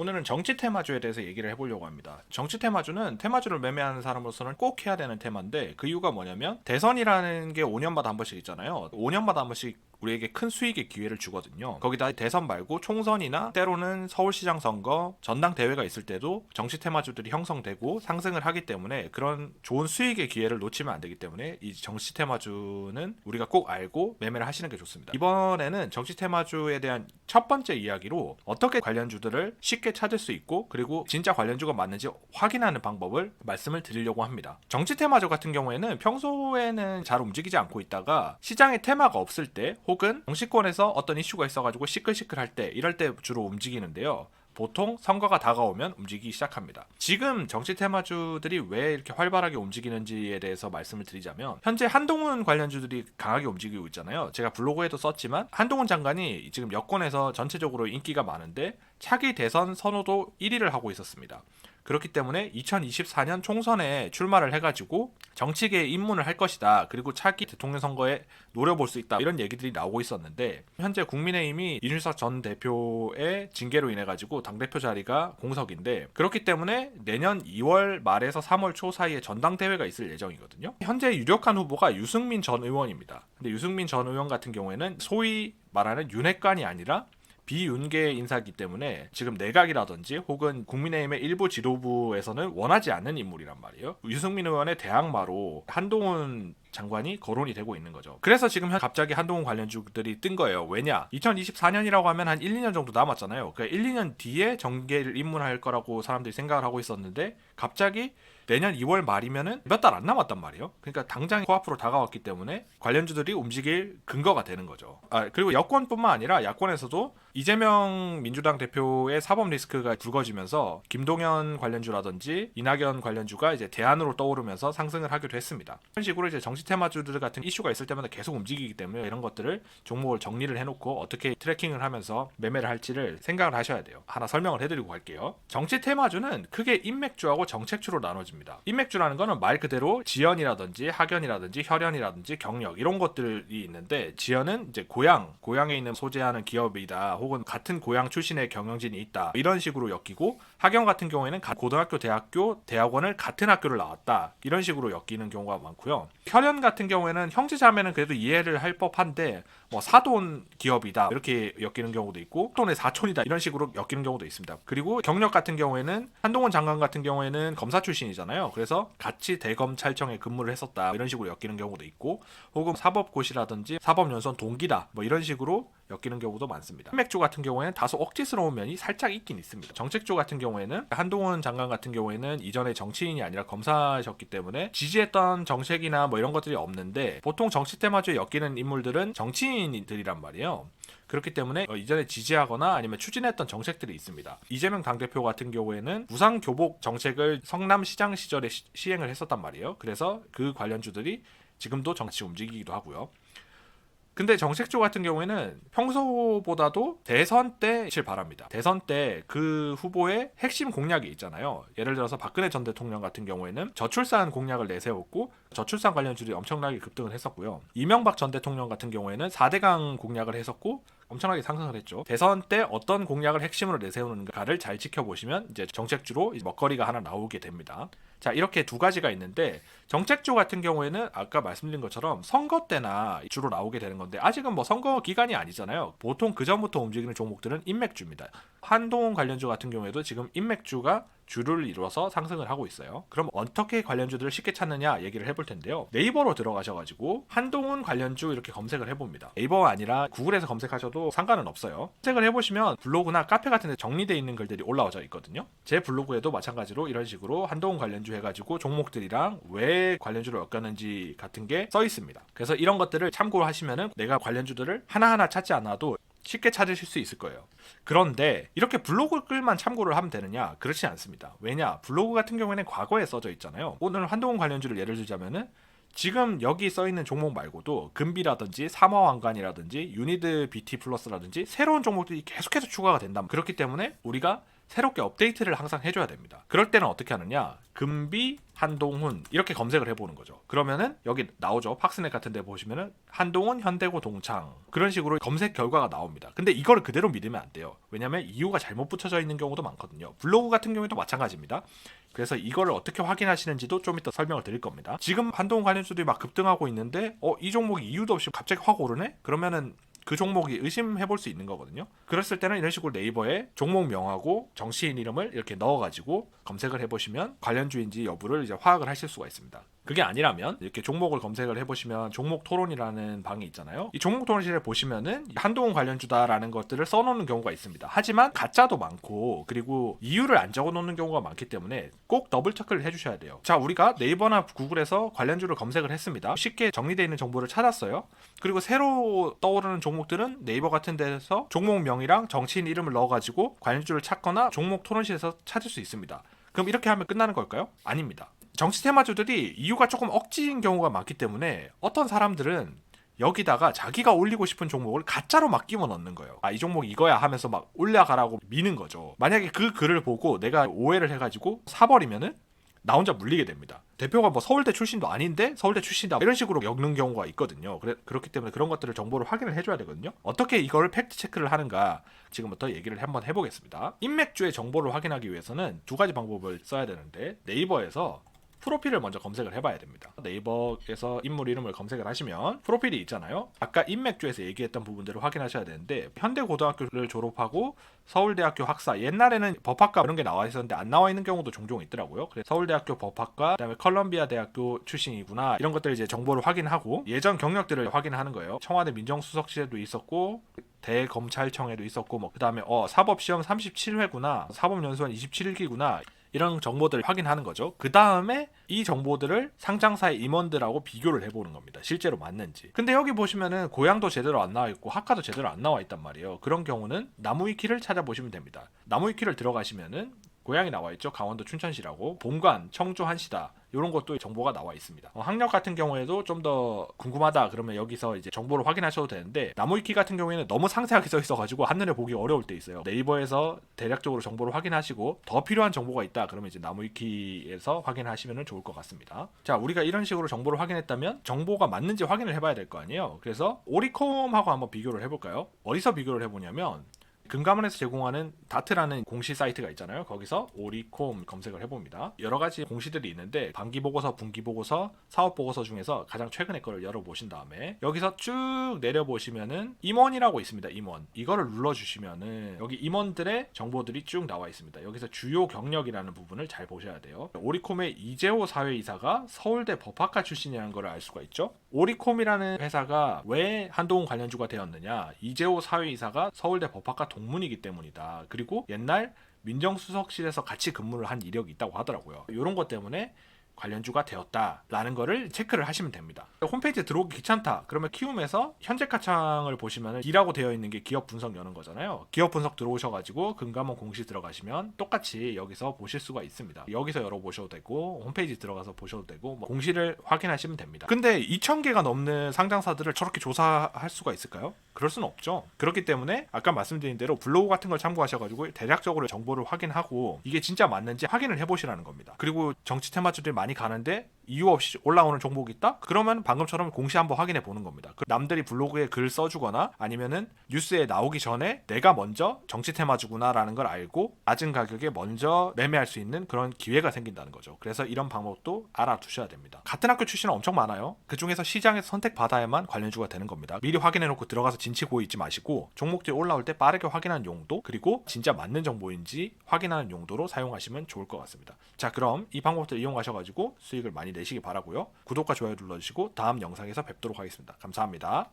오늘은 정치 테마주에 대해서 얘기를 해보려고 합니다. 정치 테마주는 테마주를 매매하는 사람으로서는 꼭 해야 되는 테마인데 그 이유가 뭐냐면 대선이라는 게 5년마다 한 번씩 있잖아요. 5년마다 한 번씩 우리에게 큰 수익의 기회를 주거든요. 거기다 대선 말고 총선이나 때로는 서울시장 선거, 전당대회가 있을 때도 정치 테마주들이 형성되고 상승을 하기 때문에 그런 좋은 수익의 기회를 놓치면 안 되기 때문에 이 정치 테마주는 우리가 꼭 알고 매매를 하시는 게 좋습니다. 이번에는 정치 테마주에 대한 첫 번째 이야기로 어떻게 관련주들을 쉽게 찾을 수 있고 그리고 진짜 관련주가 맞는지 확인하는 방법을 말씀을 드리려고 합니다. 정치 테마주 같은 경우에는 평소에는 잘 움직이지 않고 있다가 시장에 테마가 없을 때 혹은 정치권에서 어떤 이슈가 있어가지고 시끌시끌할 때 이럴 때 주로 움직이는데요. 보통 선거가 다가오면 움직이기 시작합니다. 지금 정치 테마주들이 왜 이렇게 활발하게 움직이는지에 대해서 말씀을 드리자면 현재 한동훈 관련주들이 강하게 움직이고 있잖아요. 제가 블로그에도 썼지만 한동훈 장관이 지금 여권에서 전체적으로 인기가 많은데 차기 대선 선호도 1위를 하고 있었습니다. 그렇기 때문에 2024년 총선에 출마를 해가지고 정치계에 입문을 할 것이다. 그리고 차기 대통령 선거에 노려볼 수 있다. 이런 얘기들이 나오고 있었는데 현재 국민의힘이 이준석 전 대표의 징계로 인해 가지고 당 대표 자리가 공석인데 그렇기 때문에 내년 2월 말에서 3월 초 사이에 전당대회가 있을 예정이거든요. 현재 유력한 후보가 유승민 전 의원입니다. 근데 유승민 전 의원 같은 경우에는 소위 말하는 윤핵관이 아니라 비윤계 인사기 때문에 지금 내각이라든지 혹은 국민의힘의 일부 지도부에서는 원하지 않는 인물이란 말이에요. 유승민 의원의 대항마로 한동훈 장관이 거론이 되고 있는 거죠. 그래서 지금 현- 갑자기 한동훈 관련주들이 뜬 거예요. 왜냐? 2024년이라고 하면 한 1, 2년 정도 남았잖아요. 그러니까 1, 2년 뒤에 정계를 입문할 거라고 사람들이 생각을 하고 있었는데 갑자기 내년 2월 말이면은 몇 달 안 남았단 말이에요. 그러니까 당장 코앞으로 다가왔기 때문에 관련주들이 움직일 근거가 되는 거죠. 아, 그리고 여권뿐만 아니라 야권에서도 이재명 민주당 대표의 사법 리스크가 불거지면서 김동연 관련주라든지 이낙연 관련주가 이제 대안으로 떠오르면서 상승을 하기도 했습니다. 이런 식으로 이제 정치 테마주들 같은 이슈가 있을 때마다 계속 움직이기 때문에 이런 것들을 종목을 정리를 해놓고 어떻게 트래킹을 하면서 매매를 할지를 생각을 하셔야 돼요. 하나 설명을 해드리고 갈게요. 정치 테마주는 크게 인맥주하고 정책주로 나눠집니다. 인맥주라는 거는 말 그대로 지연이라든지 학연이라든지 혈연이라든지 경력 이런 것들이 있는데 지연은 이제 고향, 고향에 있는 소재하는 기업이다. 혹은 같은 고향 출신의 경영진이 있다. 이런 식으로 엮이고 학연 같은 경우에는 가- 고등학교, 대학교, 대학원을 같은 학교를 나왔다. 이런 식으로 엮이는 경우가 많고요. 혈연 같은 경우에는 형제자매는 그래도 이해를 할 법한데 뭐 사돈 기업이다 이렇게 엮이는 경우도 있고 돈의 사촌이다 이런 식으로 엮이는 경우도 있습니다. 그리고 경력 같은 경우에는 한동훈 장관 같은 경우에는 검사 출신이잖아요. 그래서 같이 대검찰청에 근무를 했었다 이런 식으로 엮이는 경우도 있고 혹은 사법고시라든지 사법연수원 동기다 뭐 이런 식으로 엮이는 경우도 많습니다. 맥주 같은 경우에는 다소 억지스러운 면이 살짝 있긴 있습니다. 정책주 같은 경우에는 한동훈 장관 같은 경우에는 이전에 정치인이 아니라 검사셨기 때문에 지지했던 정책이나 뭐 이런 것들이 없는데 보통 정치 테마주에 엮이는 인물들은 정치인들이란 말이에요. 그렇기 때문에 어, 이전에 지지하거나 아니면 추진했던 정책들이 있습니다. 이재명 당대표 같은 경우에는 무상 교복 정책을 성남시장 시절에 시, 시행을 했었단 말이에요. 그래서 그 관련주들이 지금도 정치 움직이기도 하고요. 근데 정책주 같은 경우에는 평소보다도 대선 때실 바랍니다. 대선 때 그 후보의 핵심 공약이 있잖아요. 예를 들어서 박근혜 전 대통령 같은 경우에는 저출산 공약을 내세웠고 저출산 관련주들이 엄청나게 급등을 했었고요. 이명박 전 대통령 같은 경우에는 4대강 공약을 했었고 엄청나게 상승을 했죠. 대선 때 어떤 공약을 핵심으로 내세우는가를 잘 지켜보시면 이제 정책주로 이 먹거리가 하나 나오게 됩니다. 자 이렇게 두 가지가 있는데 정책주 같은 경우에는 아까 말씀드린 것처럼 선거 때나 주로 나오게 되는 건데 아직은 뭐 선거 기간이 아니잖아요. 보통 그 전부터 움직이는 종목들은 인맥주입니다. 한동훈 관련주 같은 경우에도 지금 인맥주가 주를 이루어서 상승을 하고 있어요. 그럼 어떻게 관련주들을 쉽게 찾느냐 얘기를 해볼 텐데요. 네이버로 들어가셔가지고 한동훈 관련주 이렇게 검색을 해봅니다. 네이버가 아니라 구글에서 검색하셔도 상관은 없어요. 검색을 해보시면 블로그나 카페 같은 데 정리되어 있는 글들이 올라와져 있거든요. 제 블로그에도 마찬가지로 이런 식으로 한동훈 관련주 해가지고 종목들이랑 왜 관련주를 엮였는지 같은 게 써 있습니다. 그래서 이런 것들을 참고하시면은 내가 관련주들을 하나하나 찾지 않아도 쉽게 찾으실 수 있을 거예요. 그런데 이렇게 블로그 글만 참고를 하면 되느냐? 그렇지 않습니다. 왜냐? 블로그 같은 경우에는 과거에 써져 있잖아요. 오늘 한동훈 관련주를 예를 들자면은 지금 여기 써 있는 종목 말고도 금비라든지 삼화왕관이라든지 유니드 BT 플러스라든지 새로운 종목들이 계속해서 추가가 된다. 그렇기 때문에 우리가 새롭게 업데이트를 항상 해줘야 됩니다. 그럴 때는 어떻게 하느냐? 금비 한동훈 이렇게 검색을 해보는 거죠. 그러면은 여기 나오죠. 팍스넷 같은데 보시면은 한동훈 현대고 동창 그런 식으로 검색 결과가 나옵니다. 근데 이거를 그대로 믿으면 안 돼요. 왜냐면 이유가 잘못 붙여져 있는 경우도 많거든요. 블로그 같은 경우에도 마찬가지입니다. 그래서 이거를 어떻게 확인하시는지도 좀 이따 설명을 드릴 겁니다. 지금 한동훈 관련주들이 막 급등하고 있는데 어 이 종목이 이유도 없이 갑자기 확 오르네? 그러면은 그 종목이 의심해 볼 수 있는 거거든요. 그랬을 때는 이런 식으로 네이버에 종목 명하고 정치인 이름을 이렇게 넣어가지고 검색을 해보시면 관련 주인지 여부를 이제 파악을 하실 수가 있습니다. 그게 아니라면 이렇게 종목을 검색을 해보시면 종목 토론이라는 방이 있잖아요. 이 종목 토론실에 보시면은 한동훈 관련주다라는 것들을 써놓는 경우가 있습니다. 하지만 가짜도 많고 그리고 이유를 안 적어놓는 경우가 많기 때문에 꼭 더블 체크를 해주셔야 돼요. 자, 우리가 네이버나 구글에서 관련주를 검색을 했습니다. 쉽게 정리되어 있는 정보를 찾았어요. 그리고 새로 떠오르는 종목들은 네이버 같은 데서 종목명이랑 정치인 이름을 넣어가지고 관련주를 찾거나 종목 토론실에서 찾을 수 있습니다. 그럼 이렇게 하면 끝나는 걸까요? 아닙니다. 정치 테마 주들이 이유가 조금 억지인 경우가 많기 때문에 어떤 사람들은 여기다가 자기가 올리고 싶은 종목을 가짜로 막 끼워 넣는 거예요. 아, 이 종목 이거야 하면서 막 올라가라고 미는 거죠. 만약에 그 글을 보고 내가 오해를 해가지고 사버리면은 나 혼자 물리게 됩니다. 대표가 뭐 서울대 출신도 아닌데 서울대 출신이다 이런 식으로 엮는 경우가 있거든요. 그래, 그렇기 때문에 그런 것들을 정보를 확인을 해줘야 되거든요. 어떻게 이거를 팩트 체크를 하는가 지금부터 얘기를 한번 해보겠습니다. 인맥주의 정보를 확인하기 위해서는 두 가지 방법을 써야 되는데 네이버에서 프로필을 먼저 검색을 해봐야 됩니다. 네이버에서 인물 이름을 검색을 하시면 프로필이 있잖아요. 아까 인맥주에서 얘기했던 부분들을 확인하셔야 되는데 현대고등학교를 졸업하고 서울대학교 학사 옛날에는 법학과 이런 게 나와 있었는데 안 나와 있는 경우도 종종 있더라고요. 그래서 서울대학교 법학과 그다음에 컬럼비아 대학교 출신이구나 이런 것들 이제 정보를 확인하고 예전 경력들을 확인하는 거예요. 청와대 민정수석실에도 있었고 대검찰청에도 있었고 뭐 그다음에 어 사법시험 37회구나 사법연수원 27기구나 이런 정보들을 확인하는 거죠. 그 다음에 이 정보들을 상장사의 임원들하고 비교를 해보는 겁니다. 실제로 맞는지. 근데 여기 보시면은 고향도 제대로 안 나와 있고 학과도 제대로 안 나와 있단 말이에요. 그런 경우는 나무위키를 찾아보시면 됩니다. 나무위키를 들어가시면은 고향이 나와 있죠. 강원도 춘천시라고 본관 청주 한시다. 이런 것도 정보가 나와 있습니다. 어, 학력 같은 경우에도 좀 더 궁금하다 그러면 여기서 이제 정보를 확인하셔도 되는데 나무위키 같은 경우에는 너무 상세하게 써 있어가지고 한눈에 보기 어려울 때 있어요. 네이버에서 대략적으로 정보를 확인하시고 더 필요한 정보가 있다 그러면 이제 나무위키에서 확인하시면 좋을 것 같습니다. 자 우리가 이런 식으로 정보를 확인했다면 정보가 맞는지 확인을 해봐야 될 거 아니에요. 그래서 오리콤하고 한번 비교를 해볼까요? 어디서 비교를 해보냐면 금감원에서 제공하는 다트라는 공시 사이트가 있잖아요. 거기서 오리콤 검색을 해봅니다. 여러 가지 공시들이 있는데 반기 보고서, 분기 보고서, 사업 보고서 중에서 가장 최근의 거를 열어보신 다음에 여기서 쭉 내려보시면은 임원이라고 있습니다. 임원. 이거를 눌러주시면은 여기 임원들의 정보들이 쭉 나와 있습니다. 여기서 주요 경력이라는 부분을 잘 보셔야 돼요. 오리콤의 이재호 사회이사가 서울대 법학과 출신이라는 걸 알 수가 있죠. 오리콤이라는 회사가 왜 한동훈 관련주가 되었느냐? 이재호 사회이사가 서울대 법학과 동문이기 때문이다. 그리고 옛날 민정수석실에서 같이 근무를 한 이력이 있다고 하더라고요. 이런 것 때문에 관련주가 되었다라는 거를 체크를 하시면 됩니다. 홈페이지에 들어오기 귀찮다. 그러면 키움에서 현재 가창을 보시면 D라고 되어 있는 게 기업 분석 여는 거잖아요. 기업 분석 들어오셔가지고 금감원 공시 들어가시면 똑같이 여기서 보실 수가 있습니다. 여기서 열어보셔도 되고 홈페이지 들어가서 보셔도 되고 뭐 공시를 확인하시면 됩니다. 근데 2,000개가 넘는 상장사들을 저렇게 조사할 수가 있을까요? 그럴 수는 없죠. 그렇기 때문에 아까 말씀드린 대로 블로그 같은 걸 참고하셔가지고 대략적으로 정보를 확인하고 이게 진짜 맞는지 확인을 해보시라는 겁니다. 그리고 정치 테마주들이 많이 가는데 이유 없이 올라오는 종목이 있다? 그러면 방금처럼 공시 한번 확인해 보는 겁니다. 그 남들이 블로그에 글 써주거나 아니면은 뉴스에 나오기 전에 내가 먼저 정치 테마주구나라는 걸 알고 낮은 가격에 먼저 매매할 수 있는 그런 기회가 생긴다는 거죠. 그래서 이런 방법도 알아두셔야 됩니다. 같은 학교 출신은 엄청 많아요. 그 중에서 시장에서 선택받아야만 관련주가 되는 겁니다. 미리 확인해 놓고 들어가서 진치고 있지 마시고 종목들이 올라올 때 빠르게 확인하는 용도 그리고 진짜 맞는 정보인지 확인하는 용도로 사용하시면 좋을 것 같습니다. 자 그럼 이 방법들 이용하셔가지고 수익을 많이 내시기 바라고요. 구독과 좋아요 눌러주시고 다음 영상에서 뵙도록 하겠습니다. 감사합니다.